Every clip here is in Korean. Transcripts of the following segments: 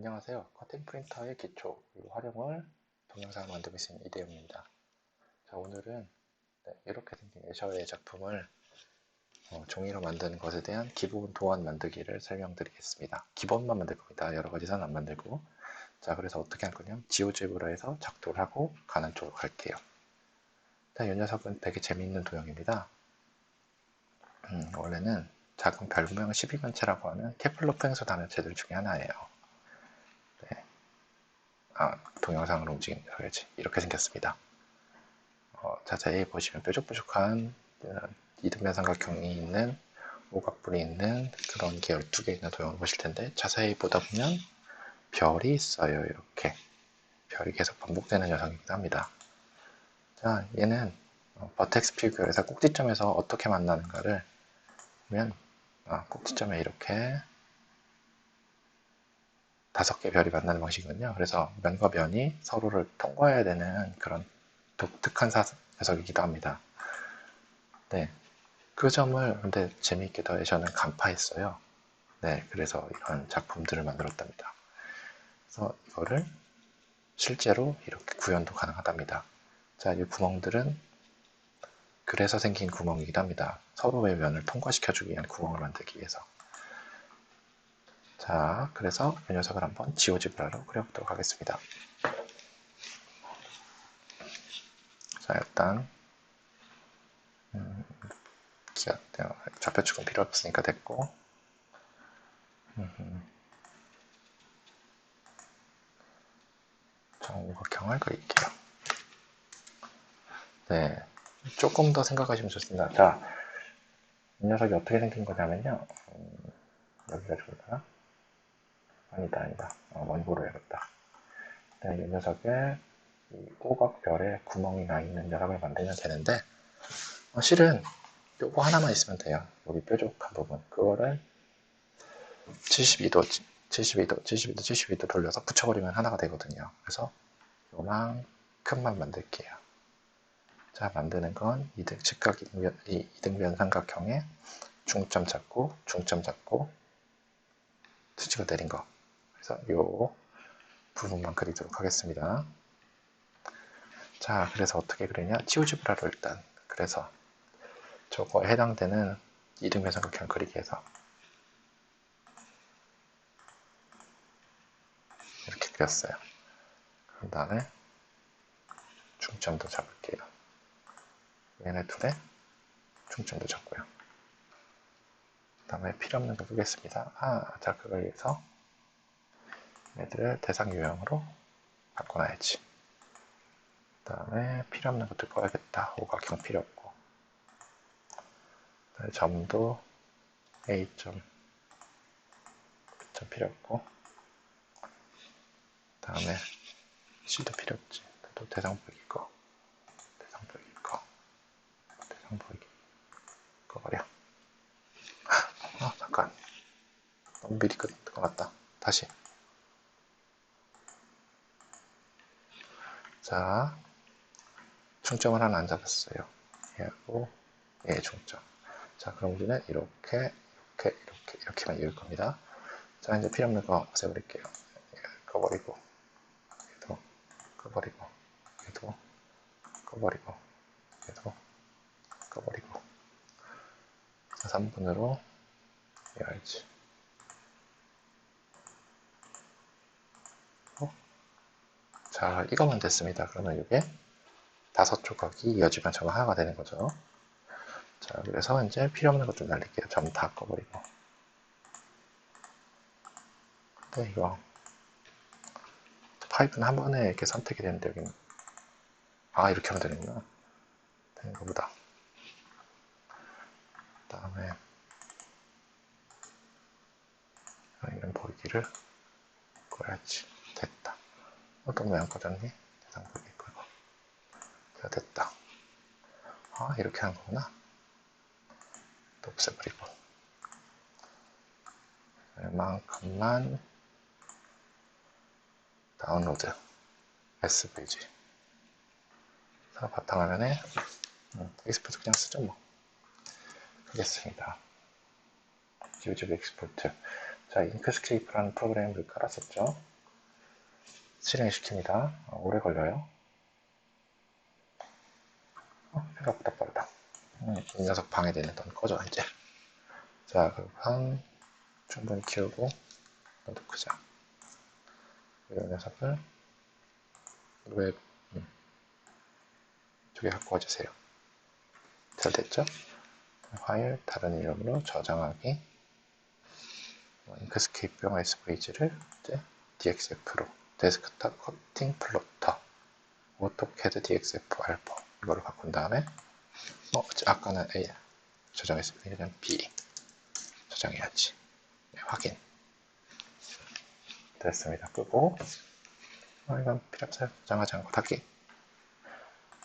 안녕하세요. 커팅 프린터의 기초 그리고 활용을 동영상을 만들고 있는 이대용입니다. 자, 오늘은 네, 이렇게 생긴 애셔의 작품을 어, 종이로 만드는 것에 대한 기본 도안 만들기를 설명드리겠습니다. 기본만 만들 겁니다. 여러 가지는 안 만들고. 자, 그래서 어떻게 할 거냐면 지오제브라에서 작도를 하고 가는 쪽으로 갈게요. 자, 이 녀석은 되게 재미있는 도형입니다. 음, 원래는 작은 별구명 12면체라고 하는 케플러 팽소 단어체들 중에 하나예요. 네. 아, 동영상으로 움직여야지. 이렇게 생겼습니다. 어, 자세히 보시면 뾰족뾰족한 이등변 삼각형이 있는 오각뿔이 있는 그런 계열 두개 있는 도형을 보실 텐데 자세히 보다 보면 별이 있어요. 이렇게 별이 계속 반복되는 녀석이기도 합니다. 자, 얘는 어, 버텍스 피규어에서 꼭지점에서 어떻게 만나는가를 보면 아, 꼭지점에 이렇게 다섯 개 별이 만나는 방식이거든요. 그래서 면과 면이 서로를 통과해야 되는 그런 독특한 사, 녀석이기도 합니다. 네, 그 점을 근데 재미있게 더해서는 간파했어요. 네, 그래서 이런 작품들을 만들었답니다. 그래서 이거를 실제로 이렇게 구현도 가능하답니다. 자, 이 구멍들은 그래서 생긴 구멍이기도 합니다. 서로의 면을 통과시켜주기 위한 구멍을 만들기 위해서. 자, 그래서 이 녀석을 한번 지오지브라로 그려보도록 하겠습니다. 자, 일단 음, 기가 좌표축은 필요 없으니까 됐고 정우각형을 그릴게요. 네, 조금 더 생각하시면 좋습니다. 자, 이 녀석이 어떻게 생긴 거냐면요. 음, 여기가 좋을까? 아니다, 아니다. 어, 원고로 해야겠다. 네, 이 녀석에 이 오각별에 구멍이 나 있는 녀석을 만들면 되는데, 어, 실은 요거 하나만 있으면 돼요. 여기 뾰족한 부분. 그거를 72도, 72도, 72도, 72도 돌려서 붙여버리면 하나가 되거든요. 그래서 요만큼만 만들게요. 자, 만드는 건 이등, 직각 이등변, 이등변 삼각형에 중점 잡고, 중점 잡고, 수직을 내린 거. 그래서 요 부분만 그리도록 하겠습니다. 자, 그래서 어떻게 그리냐? 치우지브라로 일단. 그래서 저거에 해당되는 이등변 삼각형 그리기 위해서 이렇게 그렸어요. 그 다음에 중점도 잡을게요. 얘네 둘의 중점도 잡고요. 그 다음에 필요 없는 거 끄겠습니다. 아, 자, 그걸 위해서 얘들을 대상 유형으로 바꿔놔야지. 그 다음에 필요 없는 것들 꺼야겠다. 오각형 필요 없고. 점도 A점 점 필요 없고 다음에 C도 필요 없지. 또 대상 보기 거. 대상 보기 거. 대상 보기 거 버려. 아, 잠깐. 너무 미리 끝것 같다. 다시. 자, 중점을 하나 안 잡았어요. 얘하고 얘 중점. 자, 그럼 우리는 이렇게, 이렇게, 이렇게, 이렇게만 이을 겁니다. 자, 이제 필요 없는 거 없애버릴게요. 꺼버리고, 얘도 꺼버리고, 얘도 꺼버리고, 얘도 꺼버리고. 자, 3분으로 해야지. 자, 이거만 됐습니다. 그러면 이게 다섯 조각이 이어지면 저거 하나가 되는 거죠. 자, 그래서 이제 필요 없는 것 좀 날릴게요. 전부 다 꺼버리고. 네, 이거. 파이프는 한 번에 이렇게 선택이 되는데, 여기는. 아, 이렇게 하면 되는구나. 되는 거보다. 그 다음에, 이런 보이기를 꺼야지. 어떤 모양 꺼졌니? 대상 보기 끄고. 자, 됐다. 아, 이렇게 하는 거구나. 또 없애버리고 이만큼만 다운로드 SVG 바탕화면에 음, 익스포트 그냥 쓰죠 뭐 하겠습니다 지우지브 익스포트 자 잉크스케이프라는 프로그램을 깔았었죠 실행시킵니다. 어, 오래 걸려요. 어, 생각보다 빠르다. 음, 이 녀석 방해되는 넌 꺼져 이제. 자, 그럼 충분히 키우고 너도 크자. 이 녀석을 웹 음, 두개 갖고 와주세요. 잘 됐죠? 파일 다른 이름으로 저장하기 잉크스케이프용 SVG를 이제 DXF로 데스크탑 커팅 플로터. 오토캐드 DXF 알파. 이거를 바꾼 다음에 어, 아까는 A 저장했으면 그냥 B 저장해야지. 네, 확인. 됐습니다. 끄고. 어, 이건 필요 없어요 저장하지 않고 닫기.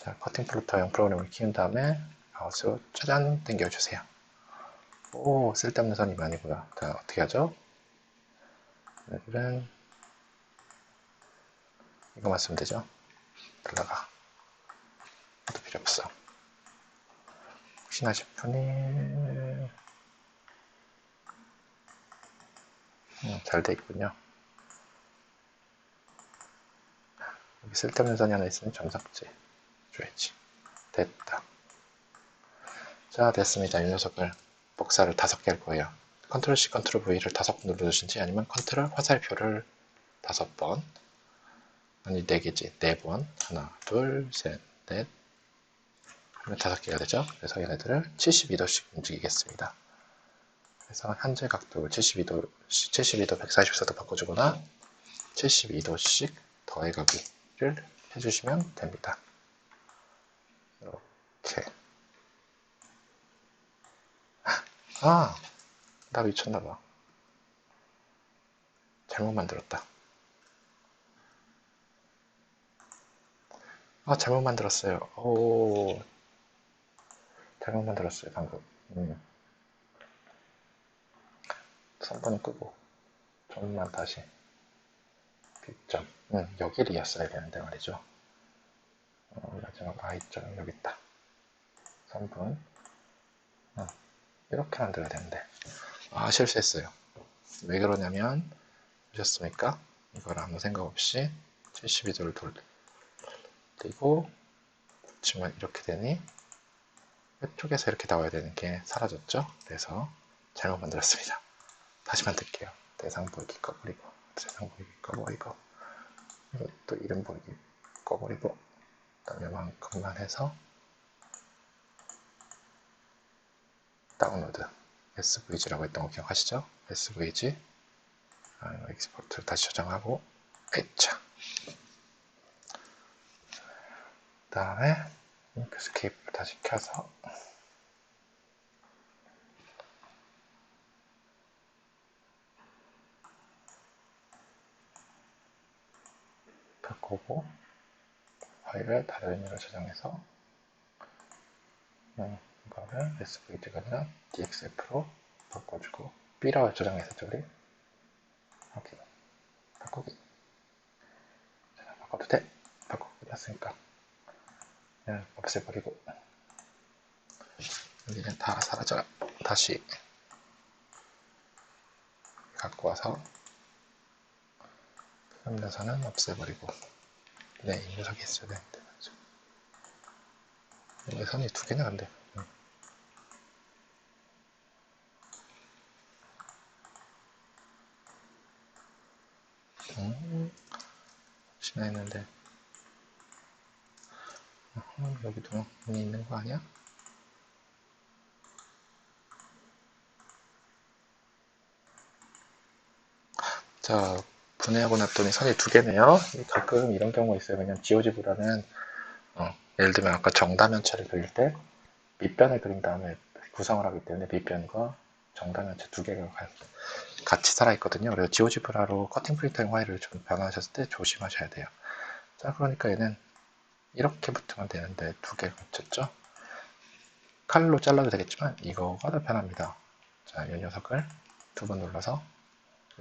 자 커팅 플로터용 프로그램을 키운 다음에 마우스로 짜잔 당겨주세요. 오 쓸데없는 선이 많이구나 자 어떻게 하죠? 얘들은 이거만 쓰면 되죠? 들어가. 또 필요 없어. 혹시나 싶으니. 음, 잘돼 있군요. 여기 쓸데없는 선이 하나 있으면 점삭제 줘야지. 됐다. 자 됐습니다. 이 녀석을 복사를 다섯 개 할 거예요. 컨트롤 C 컨트롤 V를 다섯 번 눌러주신지 아니면 컨트롤 화살표를 다섯 번 아니 네 개지. 네 번. 하나 둘셋넷. 그러면 다섯 개가 되죠? 그래서 얘네들을 72도씩 움직이겠습니다. 그래서 현재 각도를 72도 72도 144도 바꿔주거나 72도씩 더해가기를 해주시면 됩니다. 이렇게. 아, 나 미쳤나봐. 잘못 만들었다. 아, 잘못 만들었어요. 오, 잘못 만들었어요, 방금. 음. 3번은 끄고, 좀만 다시. B점. 음, 여기를 이었어야 되는데 말이죠. 어, 마지막 I점 여기 있다. 3분. 이렇게 만들어야 되는데 아 실수했어요 왜 그러냐면 보셨습니까 이걸 아무 생각 없이 72도를 돌 리고 지금 이렇게 되니 이쪽에서 이렇게 나와야 되는 게 사라졌죠? 그래서 잘못 만들었습니다. 다시 만들게요. 대상 보이기 꺼버리고 대상 보이기 꺼버리고 이것도 이름 보이기 꺼버리고 그다음에 만큼만 해서 다운로드 SVG라고 했던 거 기억하시죠? SVG 아, 엑스포트를 다시 저장하고 에차 그 다음에 잉크스케이프를 다시 켜서. 바꾸고 파일을 다른 의미로 저장해서 음. 이거를 SVG가 아니라 DXF로 바꿔주고 B라고 저장했었죠 우리? 오케이. 바꾸기. 자, 바꿔도 돼? 바꾸고 끝났으니까 없애버리고. 여기는 다 사라져 다시. 갖고 와서 표현서는 없애버리고. 네, 이 녀석이 있어야 되는데 여기 선이 두 개나 근데 음, 혹시나 했는데 어, 여기도 문이 있는 거 아니야? 자 분해하고 났더니 선이 두 개네요 가끔 이런 경우가 있어요 그냥 지오지보다는 어, 예를 들면 아까 정다면체를 그릴 때 밑변을 그린 다음에 구성을 하기 때문에 밑변과 정다면체 두 개가 같이 살아있거든요. 그래서 지오지브라로 커팅 프린터용 화일을 좀 변환하셨을 때 조심하셔야 돼요. 자, 그러니까 얘는 이렇게 붙으면 되는데 두 개가 붙였죠? 칼로 잘라도 되겠지만 이거가 더 편합니다. 자, 이 녀석을 두 번 눌러서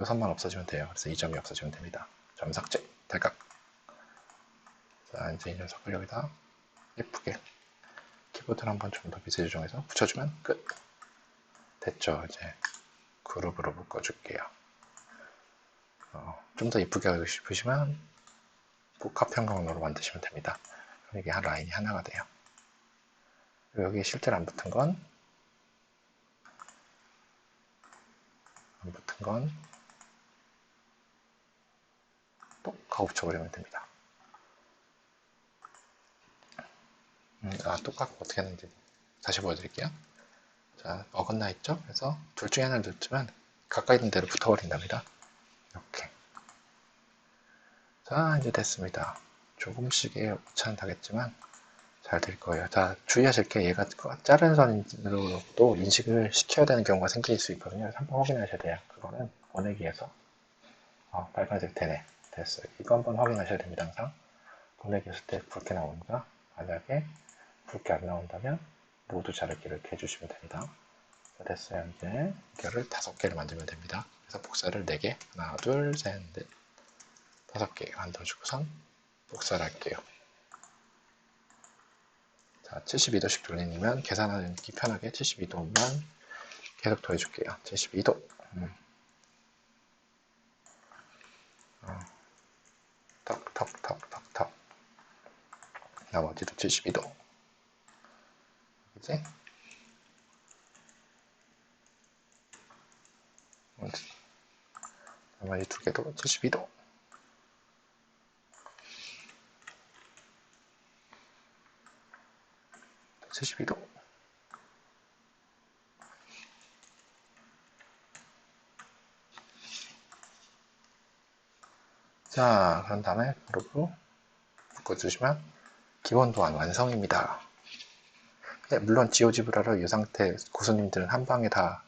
이 선만 없어지면 돼요. 그래서 이 점이 없어지면 됩니다. 점 삭제, 대각. 자, 이제 이 녀석을 여기다 예쁘게 키보드를 한번 좀 더 미세 조정해서 붙여주면 끝. 됐죠, 이제. 그룹으로 묶어줄게요. 어, 좀더 이쁘게 하고 싶으시면 복합형광로로 만드시면 됩니다. 이게 한 라인이 하나가 돼요. 여기 실제로 안 붙은 건 안 붙은 건 똑하고 붙여버리면 됩니다. 음, 아, 똑같고 어떻게 하는지 다시 보여드릴게요. 자, 어긋나 있죠? 그래서 둘 중에 하나를 넣지만 가까이 있는 대로 붙어버린답니다. 이렇게. 자, 이제 됐습니다. 조금씩의 오차는 나겠지만 잘 될 거예요. 자, 주의하실 게 얘가 자른 선으로도 인식을 시켜야 되는 경우가 생길 수 있거든요. 한번 확인하셔야 돼요. 그거는 보내기에서 어, 빨간색 되네. 됐어요. 이거 한번 확인하셔야 됩니다. 항상. 보내기 했을 때 붉게 나오니까 만약에 붉게 안 나온다면 모두 자르기를 이렇게 해주시면 됩니다. 자, 됐어요. 이제 이거를 다섯 개를 만들면 됩니다. 그래서 복사를 네 개, 하나, 둘, 셋, 넷, 다섯 개 만들어주고선 복사를 할게요. 자, 72도씩 돌리면 계산하기 편하게 72도만 계속 더해줄게요. 72도. 음. 어. 턱, 턱, 턱, 턱, 턱. 나머지도 72도. 이제 나머지 두 개도 72도. 칠십이 도 자, 그런 다음에 그룹으로 묶어주시면 기본 도안 완성입니다. 네, 물론 지오지브라로 이 상태 고수님들은 한 방에 다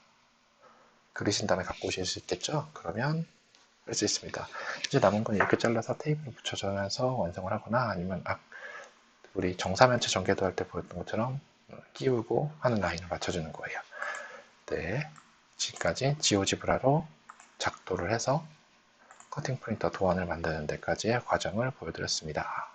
그리신 다음에 갖고 오실 수 있겠죠? 그러면 할 수 있습니다. 이제 남은 건 이렇게 잘라서 테이프를 붙여줘서 완성을 하거나 아니면 우리 정사면체 전개도 할 때 보였던 것처럼 끼우고 하는 라인을 맞춰주는 거예요. 네, 지금까지 지오지브라로 작도를 해서 커팅 프린터 도안을 만드는 데까지의 과정을 보여드렸습니다.